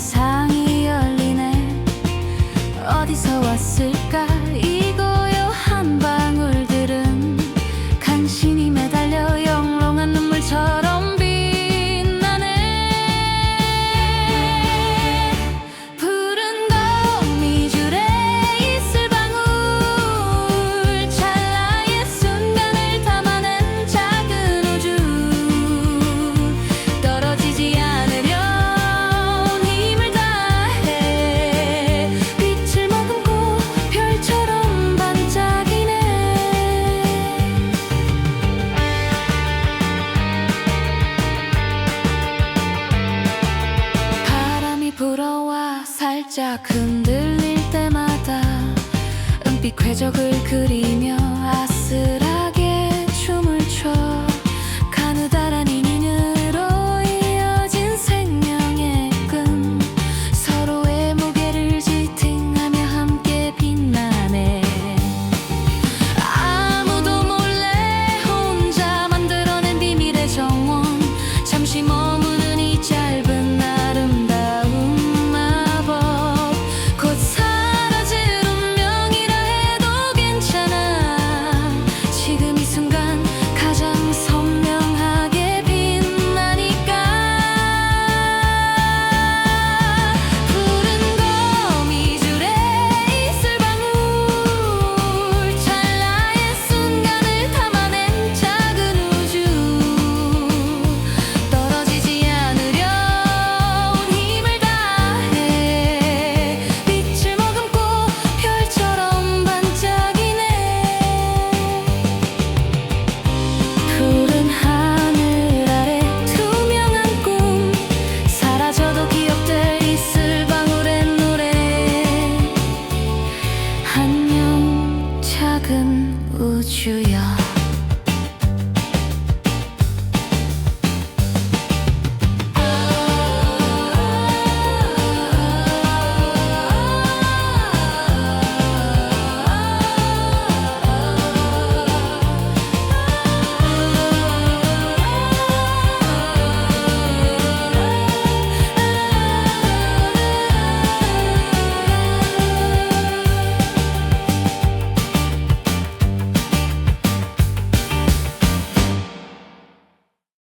inside 불어와 살짝 흔들릴 때마다 은빛 궤적을 그리며 等我，就要。